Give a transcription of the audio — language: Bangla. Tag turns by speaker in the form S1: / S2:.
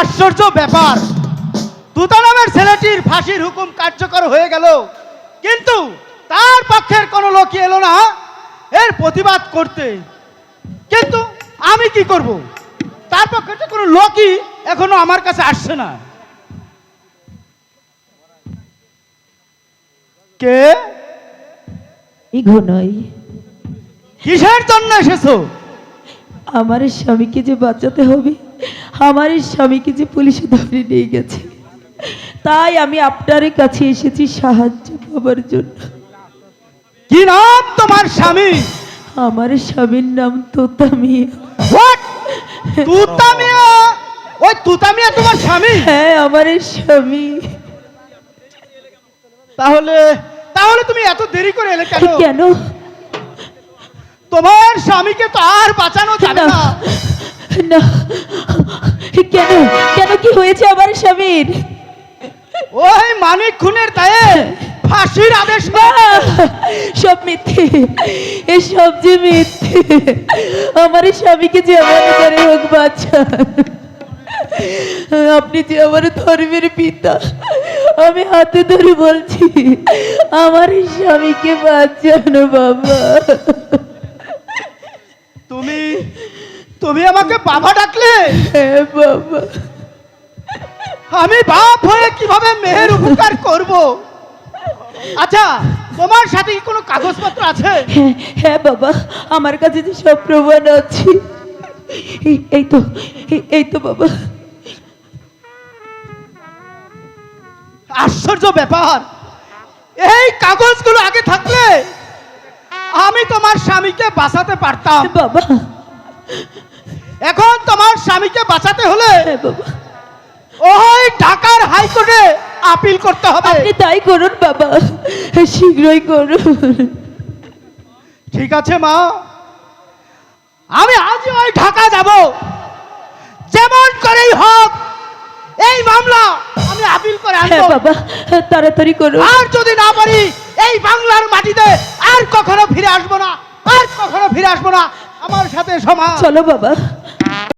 S1: আশ্চর্য ব্যাপার। তুতা নামের ছেলেটির ফাঁসির হুকুম কার্যকর হয়ে গেল। কিন্তু তার পক্ষের কোনো লোকই এলো না। এর প্রতিবাদ করতে। কিন্তু আমি কি করব? তার পক্ষে তো কোনো লোকই এখনও আমার কাছে আসছে না। কে? কিসের জন্য এসেছ?
S2: আমার স্বামীকে যে বাঁচাতে হবে আমার স্বামীকে যে পুলিশে ধরে নিয়ে গেছে। তাই আমি আপনার কাছে এসেছি সাহায্য পাবার জন্য।
S1: কি নাম তোমার স্বামী?
S2: আমার স্বামীর নাম তোতা মিয়া
S1: হোয়াট তুতা মিয়া ওই তুতা মিয়া তোমার স্বামী?
S2: হ্যাঁ আমার স্বামী।
S1: তাহলে তাহলে তুমি এত দেরি করে এলে কেন?
S2: কেন?
S1: তোমার স্বামীকে তো আর বাঁচানো যাবে
S2: না।
S1: না।
S2: কেন? কেন কি হয়েছে আমার স্বামীর?
S1: ওই মানিক খুনের দায়ে ফাঁসির আদেশ।
S2: সব মিথ্যে। এসব যে মিথ্যে। আমার স্বামীকে যে আমার করে হোক বাঁচান। আপনি যে আমার ধর্মের পিতা আমি হাতে ধরে বলছি আমার স্বামীকে বাঁচানো বাবা।
S1: তুমি আমাকে বাবা ডাকলে? আমি বাপ হয়ে কীভাবে মেয়ের উপকার করব? আচ্ছা তোমার সাথে কি কোনো কাগজপত্র আছে?
S2: হ্যাঁ বাবা আমার কাছে যে সব প্রমাণ আছে। এই- তো এই তো বাবা।
S1: আশ্চর্য ব্যাপার। এই কাগজগুলো আগে থাকলে আমি তোমার স্বামীকে বাঁচাতে পারতাম।
S2: বাবা
S1: এখন তোমার স্বামীকে বাঁচাতে হলে
S2: হ্যাঁ বাবা।
S1: ওই ঢাকার হাইকোর্টে আপিল করতে হবে।
S2: আপনি তাই করুন বাবা। শীঘ্রই করুন।
S1: ঠিক আছে মা। আমি আজই ওই ঢাকা যাব। যেমন করেই হোক এই মামলা আমি আপিল করে
S2: হ্যাঁ
S1: আনব
S2: বাবা। তাড়াতাড়ি করুন।
S1: আর যদি না পারি এই বাংলার মাটিতে আর কখনো ফিরে আসব না। আর কখনো ফিরে আসব না। আমার সাথে সমাজ।
S2: চলো বাবা।